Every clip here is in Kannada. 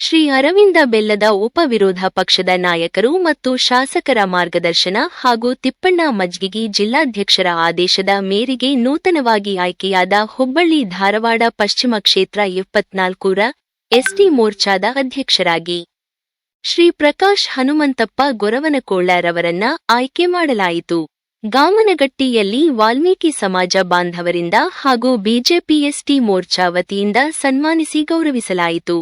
ಶ್ರೀ ಅರವಿಂದ ಬೆಲ್ಲದ ಉಪವಿರೋಧ ಪಕ್ಷದ ನಾಯಕರು ಮತ್ತು ಶಾಸಕರ ಮಾರ್ಗದರ್ಶನ ಹಾಗೂ ತಿಪ್ಪಣ್ಣ ಮಜ್ಗಿಗಿ ಜಿಲ್ಲಾಧ್ಯಕ್ಷರ ಆದೇಶದ ಮೇರೆಗೆ ನೂತನವಾಗಿ ಆಯ್ಕೆಯಾದ ಹುಬ್ಬಳ್ಳಿ ಧಾರವಾಡ ಪಶ್ಚಿಮ ಕ್ಷೇತ್ರ ಇಪ್ಪತ್ನಾಲ್ಕೂರ ಎಸ್ಟಿ ಮೋರ್ಚಾದ ಅಧ್ಯಕ್ಷರಾಗಿ ಶ್ರೀ ಪ್ರಕಾಶ್ ಹನುಮಂತಪ್ಪ ಗೊರವನಕೋಳ್ಳರವರನ್ನ ಆಯ್ಕೆ ಮಾಡಲಾಯಿತು. ಗಾಮನಗಟ್ಟಿಯಲ್ಲಿ ವಾಲ್ಮೀಕಿ ಸಮಾಜ ಬಾಂಧವರಿಂದ ಹಾಗೂ ಬಿಜೆಪಿ ಎಸ್ಟಿ ಮೋರ್ಚಾ ವತಿಯಿಂದ ಸನ್ಮಾನಿಸಿ ಗೌರವಿಸಲಾಯಿತು.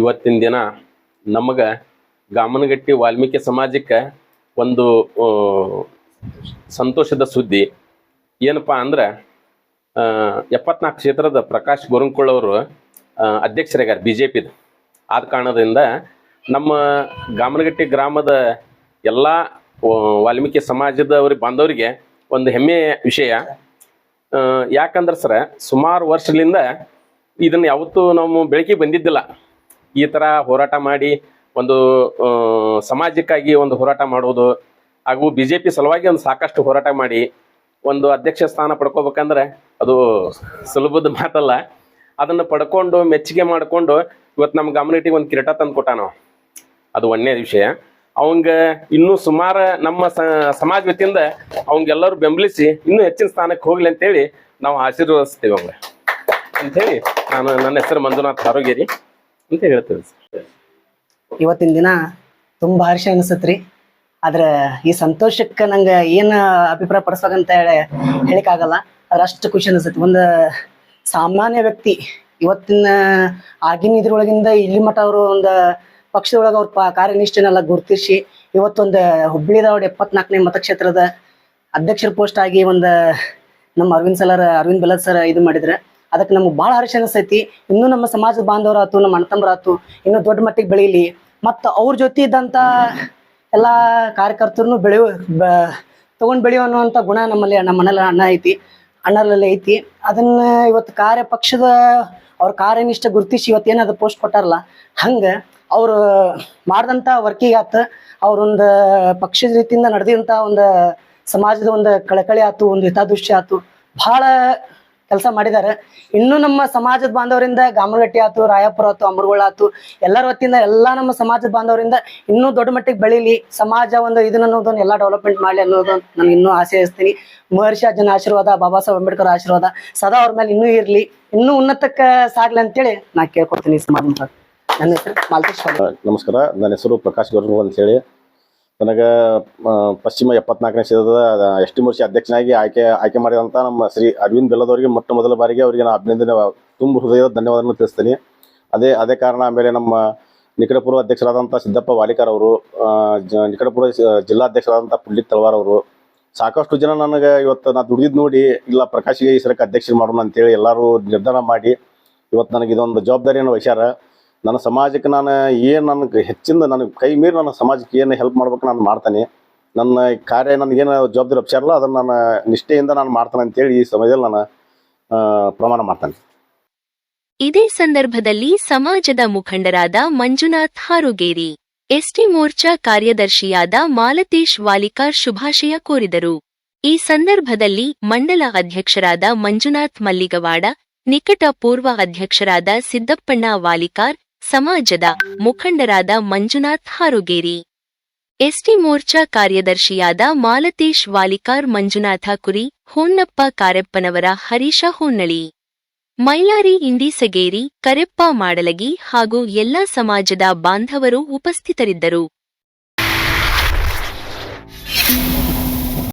ಇವತ್ತಿನ ದಿನ ನಮಗೆ ಗಾಮನಗಟ್ಟಿ ವಾಲ್ಮೀಕಿ ಸಮಾಜಕ್ಕೆ ಒಂದು ಸಂತೋಷದ ಸುದ್ದಿ. ಏನಪ್ಪಾ ಅಂದ್ರೆ ಎಪ್ಪತ್ನಾಲ್ಕು ಕ್ಷೇತ್ರದ ಪ್ರಕಾಶ್ ಗೋರಂಕೊಳ್ಳ್ ಅವರು ಅಧ್ಯಕ್ಷರಾಗ್ಯಾರ ಬಿ ಜೆ ಪಿದು ಆದ ಕಾರಣದಿಂದ ನಮ್ಮ ಗಾಮನಗಟ್ಟಿ ಗ್ರಾಮದ ಎಲ್ಲ ವಾಲ್ಮೀಕಿ ಸಮಾಜದವ್ರಿಗೆ ಬಾಂಧವರಿಗೆ ಒಂದು ಹೆಮ್ಮೆಯ ವಿಷಯ. ಯಾಕಂದ್ರೆ ಸರ, ಸುಮಾರು ವರ್ಷದಿಂದ ಇದನ್ನು ಯಾವತ್ತೂ ನಾವು ಬೆಳಕಿಗೆ ಬಂದಿದ್ದಿಲ್ಲ. ಈ ಥರ ಹೋರಾಟ ಮಾಡಿ ಒಂದು ಸಮಾಜಕ್ಕಾಗಿ ಒಂದು ಹೋರಾಟ ಮಾಡೋದು ಹಾಗೂ ಬಿ ಜೆ ಪಿ ಸಲುವಾಗಿ ಒಂದು ಸಾಕಷ್ಟು ಹೋರಾಟ ಮಾಡಿ ಒಂದು ಅಧ್ಯಕ್ಷ ಸ್ಥಾನ ಪಡ್ಕೋಬೇಕಂದ್ರೆ ಅದು ಸುಲಭದ ಮಾತಲ್ಲ. ಅದನ್ನು ಪಡ್ಕೊಂಡು ಮೆಚ್ಚುಗೆ ಮಾಡಿಕೊಂಡು ಇವತ್ತು ನಮ್ಮ ಗಮನಿಟಿಗೆ ಒಂದು ಕಿರೀಟ ತಂದು ಕೊಟ್ಟಾನ ಅದು ಒಂದನೇ ವಿಷಯ. ಅವಂಗ ಇನ್ನೂ ಸುಮಾರು ನಮ್ಮ ಸಮಾಜ ವತಿಯಿಂದ ಅವಂಗೆಲ್ಲರೂ ಬೆಂಬಲಿಸಿ ಇನ್ನೂ ಹೆಚ್ಚಿನ ಸ್ಥಾನಕ್ಕೆ ಹೋಗ್ಲಿ ಅಂತೇಳಿ ನಾವು ಆಶೀರ್ವದಿಸ್ತೀವಿ ಅವಂಗ ಅಂಥೇಳಿ ನಾನು ನನ್ನ ಹೆಸರು ಮಂಜುನಾಥ್ ಆರೋಗ್ಯರಿ ಅಂತ ಹೇಳ್ತೇವೆ ಇವತ್ತಿನ ದಿನ ತುಂಬಾ ಹರ್ಷ ಅನಿಸತ್ರಿ. ಆದ್ರೆ ಈ ಸಂತೋಷಕ್ಕೆ ನಂಗೆ ಏನು ಅಭಿಪ್ರಾಯ ಪಡಿಸ್ಬೇಕಂತ ಹೇಳಿ ಹೇಳಿಕ್ಕಾಗಲ್ಲ. ಆದ್ರೆ ಅಷ್ಟು ಖುಷಿ ಅನಿಸುತ್ತೆ. ಒಂದು ಸಾಮಾನ್ಯ ವ್ಯಕ್ತಿ ಇವತ್ತಿನ ಆಗಿನ ಇದ್ರೊಳಗಿಂದ ಇಲ್ಲಿ ಮಠ ಅವರು ಒಂದು ಪಕ್ಷದೊಳಗೆ ಅವ್ರ ಪ ಕಾರ್ಯನಿಷ್ಠೆನೆಲ್ಲ ಗುರುತಿಸಿ ಇವತ್ತೊಂದು ಹುಬ್ಬಳ್ಳಿ ಧಾರವಾಡ ಎಪ್ಪತ್ನಾಲ್ಕನೇ ಮತಕ್ಷೇತ್ರದ ಅಧ್ಯಕ್ಷರ ಪೋಸ್ಟ್ ಆಗಿ ಒಂದು ನಮ್ಮ ಅರವಿಂದ್ ಸಲರ್ ಅರವಿಂದ್ ಬೆಲ್ಲದ್ ಸರ್ ಇದು ಮಾಡಿದ್ರೆ. ಅದಕ್ಕೆ ನಮ್ಗೆ ಭಾಳ ಹರ್ಷ ಅನಿಸ್ತೈತಿ. ಇನ್ನೂ ನಮ್ಮ ಸಮಾಜದ ಬಾಂಧವರಾತು, ನಮ್ಮ ಅಣ್ಣತಮ್ಮರಾತು, ಇನ್ನೂ ದೊಡ್ಡ ಮಟ್ಟಿಗೆ ಬೆಳೀಲಿ. ಮತ್ತು ಅವ್ರ ಜೊತೆ ಇದ್ದಂಥ ಎಲ್ಲ ಕಾರ್ಯಕರ್ತರನ್ನು ಬ, ತೊಗೊಂಡು ಬೆಳೆಯೋ ಅನ್ನುವಂಥ ಗುಣ ನಮ್ಮಲ್ಲಿ, ನಮ್ಮ ಮನೇಲಿ ಅಣ್ಣ ಐತಿ. ಅಣ್ಣರಲ್ಲಿ ಐತಿ. ಅದನ್ನ ಇವತ್ತು ಕಾರ್ಯ ಪಕ್ಷದ ಅವ್ರ ಕಾರ್ಯನಿಷ್ಠ ಗುರುತಿಸಿ ಇವತ್ತು ಅದು ಪೋಸ್ಟ್ ಕೊಟ್ಟಾರಲ್ಲ, ಹಂಗೆ ಅವರು ಮಾಡಿದಂಥ ವರ್ಕಿಗೆ ಆತ, ಅವ್ರೊಂದು ಪಕ್ಷದ ರೀತಿಯಿಂದ ನಡೆದಂಥ ಒಂದು ಸಮಾಜದ ಒಂದು ಕಳಕಳಿ ಆತು, ಒಂದು ಹಿತಾದೃಷ್ಟಿ ಆತು. ಭಾಳ ಕೆಲಸ ಮಾಡಿದ್ದಾರೆ. ಇನ್ನು ನಮ್ಮ ಸಮಾಜದ ಬಾಂಧವರಿಂದ ಗಾಮನಗಟ್ಟಿ ಆತು ರಾಯಪುರ ಆತು ಅಮರಗೋಳ ಆತು ಎಲ್ಲರ ವತಿಯಿಂದ ಎಲ್ಲ ನಮ್ಮ ಸಮಾಜದ ಬಾಂಧವರಿಂದ ಇನ್ನೂ ದೊಡ್ಡ ಮಟ್ಟಿಗೆ ಬೆಳೀಲಿ. ಸಮಾಜ ಒಂದು ಇದನ್ನ ಅನ್ನೋದನ್ನ ಎಲ್ಲ ಡೆವಲಪ್ಮೆಂಟ್ ಮಾಡಲಿ ಅನ್ನೋದು ನಾನು ಇನ್ನೂ ಆಸೆ ಇಸ್ತೀನಿ ಮಹರ್ಷಿ ಅಜ್ಜನ ಆಶೀರ್ವಾದ, ಬಾಬಾ ಸಾಹೇಬ್ ಅಂಬೇಡ್ಕರ್ ಆಶೀರ್ವಾದ ಸದಾ ಅವ್ರ ಮೇಲೆ ಇನ್ನೂ ಇರಲಿ. ಇನ್ನೂ ಉನ್ನತಕ್ಕೆ ಸಾಗ್ಲಿ ಅಂತೇಳಿ ನಾ ಕೇಳ್ಕೊಡ್ತೀನಿ ಸಮಾಜ ನನ್ನ ಹೆಸರು ಮಾಲ್ತೇಶ್ ನಮಸ್ಕಾರ. ನನ್ನ ಹೆಸರು ಪ್ರಕಾಶ್ ಗೌರ್ವ ಅಂತೇಳಿ. ನನಗೆ ಪಶ್ಚಿಮ ಎಪ್ಪತ್ನಾಲ್ಕನೇ ಕ್ಷೇತ್ರದ ಎಸ್ ಟಿ ಮೋರ್ಚಿ ಅಧ್ಯಕ್ಷನಾಗಿ ಆಯ್ಕೆ ಆಯ್ಕೆ ಮಾಡಿದಂಥ ನಮ್ಮ ಶ್ರೀ ಅರವಿಂದ್ ಬೆಲ್ಲದವರಿಗೆ ಮೊಟ್ಟ ಮೊದಲ ಬಾರಿಗೆ ಅವರಿಗೆ ನಾನು ಅಭಿನಂದನೆ, ತುಂಬ ಹೃದಯದ ಧನ್ಯವಾದಗಳನ್ನು ತಿಳಿಸ್ತೀನಿ. ಅದೇ ಅದೇ ಕಾರಣ ಆಮೇಲೆ ನಮ್ಮ ನಿಕಟಪೂರ್ವ ಅಧ್ಯಕ್ಷರಾದಂಥ ಸಿದ್ದಪ್ಪ ವಾಲಿಕರ್ ಅವರು ನಿಕಟಪೂರ್ವ ಜಿಲ್ಲಾಧ್ಯಕ್ಷರಾದಂಥ ಪುಂಡಿತ್ ತಳವಾರ್ ಅವರು, ಸಾಕಷ್ಟು ಜನ ನನಗೆ ಇವತ್ತು ನಾನು ದುಡಿದ್ ನೋಡಿ, ಇಲ್ಲ ಪ್ರಕಾಶ್ಗೆ ಈ ಸರಕ್ಕೆ ಅಧ್ಯಕ್ಷರು ಮಾಡೋಣ ಅಂತೇಳಿ ಎಲ್ಲರೂ ನಿರ್ಧಾರ ಮಾಡಿ, ಇವತ್ತು ನನಗೆ ಇದೊಂದು ಜವಾಬ್ದಾರಿಯನ್ನು ವಹಿಸ್ಯಾರ. ನನ್ನ ಸಮಾಜಕ್ಕೆ ನಾನು ಏನು ನನಗೆ ಹೆಚ್ಚಿಂದ ನನಗೆ ಕೈ ಮೀರಿ ನನ್ನ ಸಮಾಜಕ್ಕೆ ಏನು ಹೆಲ್ಪ್ ಮಾಡ್ಬೇಕು ನಾನು ಮಾಡ್ತೇನೆ. ನನ್ನ ಕಾರ್ಯ ನನಗೇನು ಜವಾಬ್ದಾರಿ ಅಪ್ಸಾರಲ್ಲ ಅದನ್ನು ನಾನು ನಿಷ್ಠೆಯಿಂದ ನಾನು ಮಾಡ್ತೇನೆ ಅಂತೇಳಿ ಈ ಸಮಯದಲ್ಲಿ ನಾನು ಪ್ರಮಾಣ ಮಾಡ್ತಾನೆ. ಇದೇ ಸಂದರ್ಭದಲ್ಲಿ ಸಮಾಜದ ಮುಖಂಡರಾದ ಮಂಜುನಾಥ್ ಹಾರುಗೇರಿ, ಎಸ್ಟಿ ಮೋರ್ಚಾ ಕಾರ್ಯದರ್ಶಿಯಾದ ಮಾಲತೇಶ್ ವಾಲಿಕಾರ್ ಶುಭಾಶಯ ಕೋರಿದರು. ಈ ಸಂದರ್ಭದಲ್ಲಿ ಮಂಡಲ ಅಧ್ಯಕ್ಷರಾದ ಮಂಜುನಾಥ್ ಮಲ್ಲಿಗವಾಡ ನಿಕಟ ಪೂರ್ವ ಅಧ್ಯಕ್ಷರಾದ ಸಿದ್ದಪ್ಪಣ್ಣ ವಾಲಿಕಾರ್ ಸಮಾಜದ ಮುಖಂಡರಾದ ಮಂಜುನಾಥ್ ಹಾರುಗೇರಿ. ಎಸ್ಟಿ ಮೋರ್ಚಾ ಕಾರ್ಯದರ್ಶಿಯಾದ ಮಾಲತೇಶ್ ವಾಲಿಕಾರ್ ಮಂಜುನಾಥ ಕುರಿ, ಹೊನ್ನಪ್ಪ ಕಾರ್ಯಪ್ಪನವರ ಹರೀಶ ಹೊನ್ನಳಿ. ಮೈಲಾರಿ ಇಂಡಿಸಗೇರಿ, ಕರೆಪ್ಪ ಮಾಡಲಗಿ ಹಾಗೂ ಎಲ್ಲಾ ಸಮಾಜದ ಬಾಂಧವರು ಉಪಸ್ಥಿತರಿದ್ದರು.